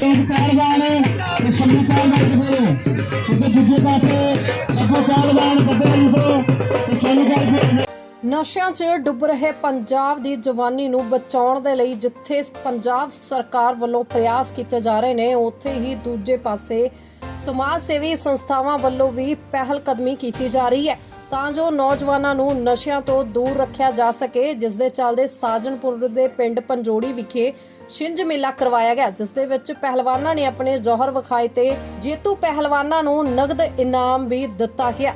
ਪਹਿਲਵਾਨ ਸ਼ਮੀ ਪਹਿਲਵਾਨ ਖੇਡੋ ਤੇ ਦੂਜੇ ਪਾਸੇ ਅੱਗੋਂ ਪਹਿਲਵਾਨ ਬੱਬੇ ਲਿਖੋ ਤੇ ਸ਼ਮੀ ਪਹਿਲਵਾਨ ਨਸ਼ਿਆਂ 'ਚ ਡੁੱਬ ਰਹੇ ਪੰਜਾਬ ਦੀ ਜਵਾਨੀ ਨੂੰ ਬਚਾਉਣ ਦੇ ਲਈ ਜਿੱਥੇ ਪੰਜਾਬ ਸਰਕਾਰ ਵੱਲੋਂ ਪ੍ਰਯਾਸ ਕੀਤੇ ਜਾ ਰਹੇ ਨੇ, ਉੱਥੇ ਹੀ ਦੂਜੇ ਪਾਸੇ ਸਮਾਜ ਸੇਵੀ ਸੰਸਥਾਵਾਂ ਵੱਲੋਂ ਵੀ ਪਹਿਲ ਕਦਮੀ ਕੀਤੀ ਜਾ ਰਹੀ ਹੈ। ਤਾਂ ਜੋ ਨੌਜਵਾਨਾਂ ਨੂੰ ਨਸ਼ਿਆਂ ਤੋਂ ਦੂਰ ਰੱਖਿਆ ਜਾ ਸਕੇ, ਜਿਸ ਦੇ ਚੱਲਦੇ ਸਾਜਨਪੁਰ ਦੇ ਪਿੰਡ ਪੰਜੋੜੀ ਵਿਖੇ ਛਿੰਝ ਮੇਲਾ ਕਰਵਾਇਆ ਗਿਆ, ਜਿਸ ਦੇ ਵਿੱਚ ਪਹਿਲਵਾਨਾਂ ਨੇ ਆਪਣੇ ਜੌਹਰ ਵਿਖਾਏ ਤੇ ਜੇਤੂ ਪਹਿਲਵਾਨਾਂ ਨੂੰ ਨਗਦ ਇਨਾਮ ਵੀ ਦਿੱਤਾ ਗਿਆ।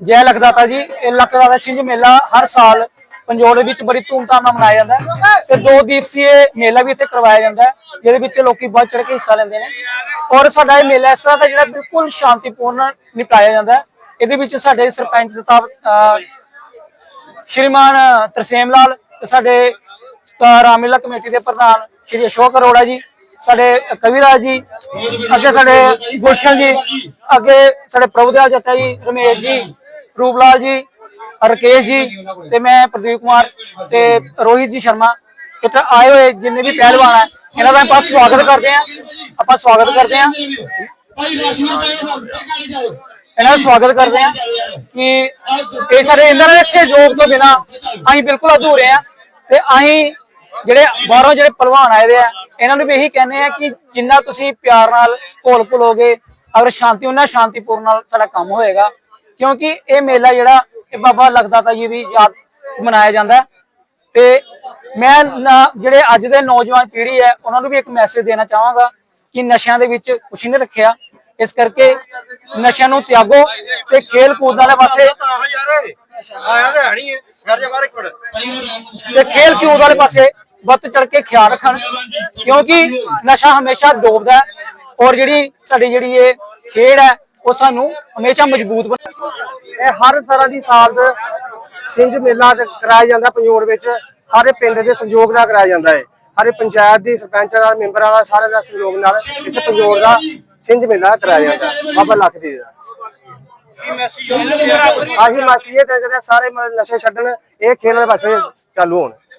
ਜੈ ਲਖਦਾਤਾ ਜੀ, ਇਹ ਲਖਦਾਤਾ ਸਿੰਘ ਮੇਲਾ ਹਰ ਸਾਲ ਪੰਜੋੜ ਵਿੱਚ ਬੜੀ ਧੂਮਧਾਮ ਨਾਲ ਮਨਾਇਆ ਜਾਂਦਾ ਹੈ ਤੇ ਦੋ ਦਿਵਸੀਏ ਮੇਲਾ ਵੀ ਇੱਥੇ ਕਰਵਾਇਆ ਜਾਂਦਾ ਹੈ, ਜਿਹਦੇ ਵਿੱਚ ਲੋਕੀ ਬਹੁਤ ਚੜ ਕੇ ਹਿੱਸਾ ਲੈਂਦੇ ਨੇ। ਔਰ ਸਾਡਾ ਇਹ ਮੇਲਾ ਇਸ ਤਰ੍ਹਾਂ ਦਾ ਜਿਹੜਾ ਬਿਲਕੁਲ ਸ਼ਾਂਤੀਪੂਰਨ ਨਿਪਟਾਇਆ ਜਾਂਦਾ ਹੈ। ਇਹਦੇ ਵਿੱਚ ਸਾਡੇ ਸਰਪੰਚ ਦਾ ਸ਼੍ਰੀਮਾਨ ਤਰਸੇਮ ਲਾਲ ਤੇ ਸਾਡੇ ਰਾਮਲੀਲਾ ਕਮੇਟੀ ਦੇ ਪ੍ਰਧਾਨ ਸ਼੍ਰੀ ਅਸ਼ੋਕ ਅਰੋੜਾ ਜੀ, ਸਾਡੇ ਕਵਿਰਾਜ ਜੀ, ਅੱਗੇ ਸਾਡੇ ਗੁਲਸ਼ਨ ਜੀ, ਅੱਗੇ ਸਾਡੇ ਪ੍ਰਭੂਦੇਵ ਜੱਟਾ ਜੀ, ਰਮੇਸ਼ ਜੀ, ਰੂਪਲਾਲ ਜੀ, ਰਕੇਸ਼ ਜੀ ਤੇ ਮੈਂ ਪ੍ਰਦੀਪ ਕੁਮਾਰ ਤੇ ਰੋਹਿਤ ਜੀ ਸ਼ਰਮਾ। ਇੱਥੇ ਆਏ ਹੋਏ ਜਿੰਨੇ ਵੀ ਪਹਿਲਵਾਨ ਹੈ, ਇਹਨਾਂ ਦਾ ਆਪਾਂ ਸਵਾਗਤ ਕਰਦੇ ਹਾਂ। ਆਪਾਂ ਸਵਾਗਤ ਕਰਦੇ ਹਾਂ। ਭਾਈ ਰੋਸ਼ਨੀ ਪਾਏ ਇਹਨਾਂ ਦਾ ਸਵਾਗਤ ਕਰਦੇ ਹਾਂ ਕਿ ਇਹ ਸਾਡੇ ਇਹਨਾਂ ਦੇ ਸਹਿਯੋਗ ਤੋਂ ਬਿਨਾ ਅਸੀਂ ਬਿਲਕੁਲ ਅਧੂਰੇ ਆ ਤੇ ਅਸੀਂ ਜਿਹੜੇ ਬਾਹਰੋਂ ਜਿਹੜੇ ਪਹਿਲਵਾਨ ਆਏ ਦੇ ਆ, ਇਹਨਾਂ ਨੂੰ ਵੀ ਇਹੀ ਕਹਿੰਦੇ ਆ ਕਿ ਜਿੰਨਾ ਤੁਸੀਂ ਪਿਆਰ ਨਾਲ ਘੋਲ ਘੁਲੋਗੇ ਅਗਰ ਸ਼ਾਂਤੀ, ਉਹਨਾਂ ਸ਼ਾਂਤੀਪੂਰਨ ਨਾਲ ਸਾਡਾ ਕੰਮ ਹੋਏਗਾ। ਕਿਉਂਕਿ ਇਹ ਮੇਲਾ ਜਿਹੜਾ, ਇਹ ਬਾਬਾ ਲਖਦਾਤਾ ਜੀ ਦੀ ਯਾਦ ਮਨਾਇਆ ਜਾਂਦਾ। ਤੇ ਮੈਂ ਨਾ- ਜਿਹੜੇ ਅੱਜ ਦੇ ਨੌਜਵਾਨ ਪੀੜ੍ਹੀ ਹੈ, ਉਹਨਾਂ ਨੂੰ ਵੀ ਇੱਕ ਮੈਸੇਜ ਦੇਣਾ ਚਾਹਾਂਗਾ ਕਿ ਨਸ਼ਿਆਂ ਦੇ ਵਿੱਚ ਕੁਛ ਨਹੀਂ ਰੱਖਿਆ। ਇਸ ਕਰਕੇ ਨਸ਼ਿਆਂ ਨੂੰ ਤਿਆਗੋ ਤੇ ਖੇਲ ਕੂਦ ਵਾਲੇ ਪਾਸੇ ਆਇਆ ਤੇ ਹਣੀ ਘਰ ਜਾ ਬਾਹਰ ਇੱਕ ਮਿੰਟ। ਤੇ ਖੇਲ ਕੂਦ ਵਾਲੇ ਪਾਸੇ ਵੱਧ ਚੜ ਕੇ ਖਿਆਲ ਰੱਖਣ ਕਿਉਂਕਿ ਨਸ਼ਾ ਹਮੇਸ਼ਾ ਡੋਬਦਾ ਹੈ ਔਰ ਜਿਹੜੀ ਸਾਡੀ ਜਿਹੜੀ ਇਹ ਖੇਡ ਹੈ ਉਹ ਸਾਨੂੰ ਹਮੇਸ਼ਾ ਮਜ਼ਬੂਤ ਬਣਾ ਇਹ ਹਰ ਤਰ੍ਹਾਂ ਦੀ ਸਾਲ ਦਾ ਸਿੰਜ ਮੇਲਾ ਤੇ ਕਰਾਇਆ ਜਾਂਦਾ ਪੰਜੋੜ ਵਿੱਚ। ਹਰ ਪਿੰਡ ਦੇ ਸਹਿਯੋਗ ਨਾਲ ਕਰਾਇਆ ਜਾਂਦਾ ਹੈ। ਹਰ ਪੰਚਾਇਤ ਦੀ ਸਰਪੰਚਾਂ ਦਾ ਮੈਂਬਰਾਂ ਦਾ ਸਾਰੇ ਦਾ ਸਹਿਯੋਗ ਨਾਲ ਇਸ ਪੰਜੋੜ ਦਾ ਸਿੰਜ ਮੇਲਾ ਕਰਾਇਆ ਜਾਂਦਾ। ਬਾਬਾ ਲੱਖ ਦੀ। ਦਾ ਆਹੀ ਮੈਸੇਜ ਹੈ ਤੇ ਜਿਹੜੇ ਸਾਰੇ ਨਸ਼ੇ ਛੱਡਣ ਇਹ ਖੇਡ ਦੇ ਪਾਸੇ ਚਾਲੂ ਹੋਣ।